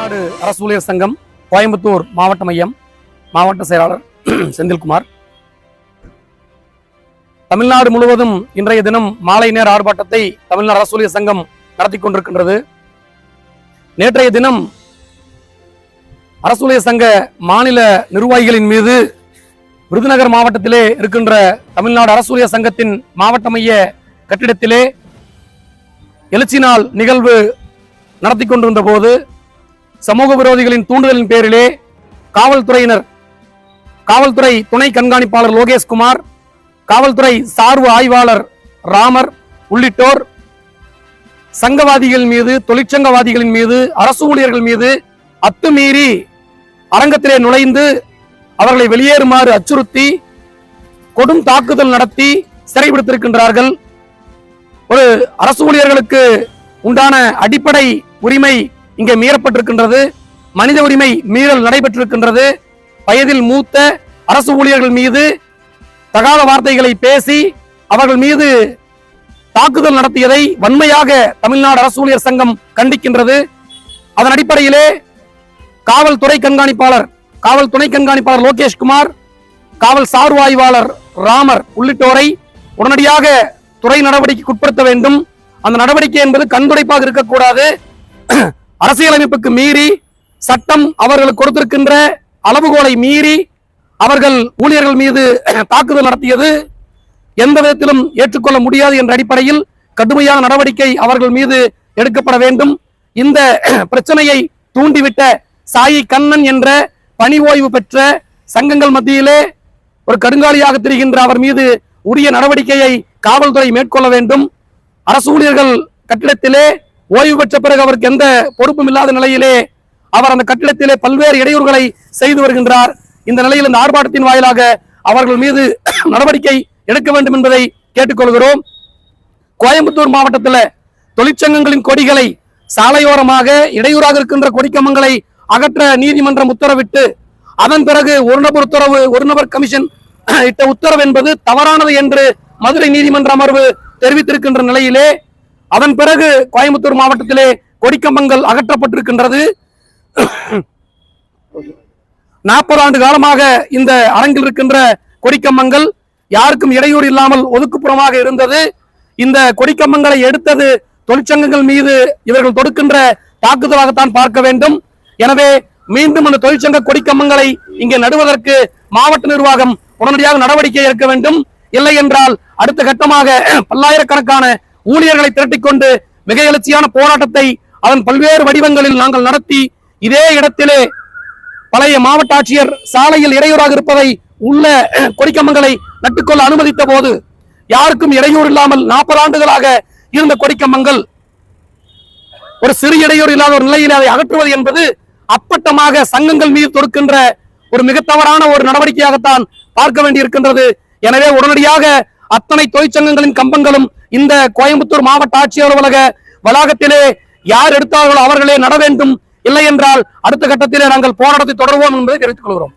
தமிழ்நாடு அரசு ஊழியர் சங்கம் கோயம்புத்தூர் மாவட்ட மையம் மாவட்ட செயலாளர் செந்தில்குமார். தமிழ்நாடு முழுவதும் இன்றைய தினம் மாலை நேர ஆர்ப்பாட்டத்தை தமிழ்நாடு அரசு ஊழியர் சங்கம் நடத்தி கொண்டிருக்கின்றது. நேற்றைய தினம் அரசு ஊழியர் சங்க மாநில நிர்வாகிகளின் மீது விருதுநகர் மாவட்டத்திலே இருக்கின்ற தமிழ்நாடு அரசு ஊழியர் சங்கத்தின் மாவட்ட மைய கட்டிடத்திலே எழுச்சி நாள் நிகழ்வு நடத்தி கொண்டிருந்த போது சமூக விரோதிகளின் தூண்டுதலின் பேரிலே காவல்துறையினர் காவல்துறை துணை கண்காணிப்பாளர் லோகேஷ்குமார் காவல்துறை சார்பு ஆய்வாளர் ராமர் உள்ளிட்டோர் சங்கவாதிகள் மீது தொழிற்சங்கவாதிகளின் மீது அரசு ஊழியர்கள் மீது அத்துமீறி அரங்கத்திலே நுழைந்து அவர்களை வெளியேறுமாறு அச்சுறுத்தி கொடும் தாக்குதல் நடத்தி சிறைபிடித்திருக்கின்றார்கள். ஒரு அரசு ஊழியர்களுக்கு உண்டான அடிப்படை உரிமை இங்கே மீறப்பட்டிருக்கின்றது. மனித உரிமை மீறல் நடைபெற்றிருக்கின்றது. வயதில் மூத்த அரசு ஊழியர்கள் மீது தகாத வார்த்தைகளை பேசி அவர்கள் மீது தாக்குதல் நடத்தியதை வன்மையாக தமிழ்நாடு அரசு ஊழியர் சங்கம் கண்டிக்கின்றது. அதன் அடிப்படையிலே காவல்துறை கண்காணிப்பாளர் காவல் துணை கண்காணிப்பாளர் லோகேஷ்குமார் காவல் சார்வாய்வாளர் ராமர் உள்ளிட்டோரை உடனடியாக துறை நடவடிக்கைக்கு உட்படுத்த வேண்டும். அந்த நடவடிக்கை என்பது கண்துடைப்பாக இருக்கக்கூடாது. அரசியலமைப்புக்கு மீறி சட்டம் அவர்கள் கொடுத்திருக்கின்ற அளவுகோலை மீறி அவர்கள் ஊழியர்கள் மீது தாக்குதல் நடத்தியது எந்த விதத்திலும் ஏற்றுக்கொள்ள முடியாது என்ற அடிப்படையில் கடுமையான நடவடிக்கை அவர்கள் மீது எடுக்கப்பட வேண்டும். இந்த பிரச்சனையை தூண்டிவிட்ட சாயி கண்ணன் என்ற பணி ஓய்வு பெற்ற சங்கங்கள் மத்தியிலே ஒரு கடுங்காலியாக திரிகின்ற அவர் மீது உரிய நடவடிக்கையை காவல்துறை மேற்கொள்ள வேண்டும். அரசு ஊழியர்கள் கட்டிடத்திலே ஓய்வு பெற்ற பிறகு அவருக்கு எந்த பொறுப்பும் இல்லாத நிலையிலே அவர் அந்த கட்டிடத்திலே பல்வேறு இடையூறுகளை செய்து வருகின்றார். இந்த நிலையில் இந்த ஆர்ப்பாட்டத்தின் வாயிலாக அவர்கள் மீது நடவடிக்கை எடுக்க வேண்டும் என்பதை கேட்டுக்கொள்கிறோம். கோயம்புத்தூர் மாவட்டத்தில் தொழிற்சங்கங்களின் கொடிகளை சாலையோரமாக இடையூறாக இருக்கின்ற கொடிக்கம்பங்களை அகற்ற நீதிமன்றம் உத்தரவிட்டு அதன் பிறகு ஒரு நபர் உத்தரவு ஒரு நபர் கமிஷன் இட்ட உத்தரவு என்பது தவறானது என்று மதுரை நீதிமன்ற அமர்வு தெரிவித்திருக்கின்ற நிலையிலே அதன் பிறகு கோயம்புத்தூர் மாவட்டத்திலே கொடிக்கம்பங்கள் அகற்றப்பட்டிருக்கின்றது. நாற்பது ஆண்டு காலமாக இந்த அரங்கில் இருக்கின்ற கொடிக்கம்பங்கள் யாருக்கும் இடையூறு இல்லாமல் ஒதுக்குப்புறமாக இருந்தது. இந்த கொடிக்கம்பங்களை எடுத்தது தொழிற்சங்கங்கள் மீது இவர்கள் தொடுக்கின்ற தாக்குதலாகத்தான் பார்க்க வேண்டும். எனவே மீண்டும் அந்த தொழிற்சங்க கொடிக்கம்பங்களை இங்கே நடுவதற்கு மாவட்ட நிர்வாகம் உடனடியாக நடவடிக்கை எடுக்க வேண்டும். இல்லை என்றால் அடுத்த கட்டமாக பல்லாயிரக்கணக்கான ஊழியர்களை திரட்டிக்கொண்டு மிக எழுச்சியான போராட்டத்தை அதன் பல்வேறு வடிவங்களில் நாங்கள் நடத்தி இதே இடத்திலே பழைய மாவட்ட ஆட்சியர் சாலையில் இடையூறாக இருப்பதை உள்ள கொடிக்கம்பங்களை நட்டுக்கொள்ள அனுமதித்த போது யாருக்கும் இடையூறு இல்லாமல் நாற்பது ஆண்டுகளாக இருந்த கொடிக்கம்பங்கள் ஒரு சிறு இடையூறு இல்லாத ஒரு நிலையில் அதை அகற்றுவது என்பது அப்பட்டமாக சங்கங்கள் மீது தொடுக்கின்ற ஒரு மிக தவறான ஒரு நடவடிக்கையாகத்தான் பார்க்க வேண்டியிருக்கின்றது. எனவே உடனடியாக அத்தனை தொழிற்சங்கங்களின் கம்பங்களும் இந்த கோயம்புத்தூர் மாவட்ட ஆட்சியர் அலுவலக வளாகத்திலே யார் எடுத்தார்களோ அவர்களே நட வேண்டும். இல்லை என்றால் அடுத்த கட்டத்திலே நாங்கள் போராட்டத்தை தொடர்வோம் என்பதை தெரிவித்துக் கொள்கிறோம்.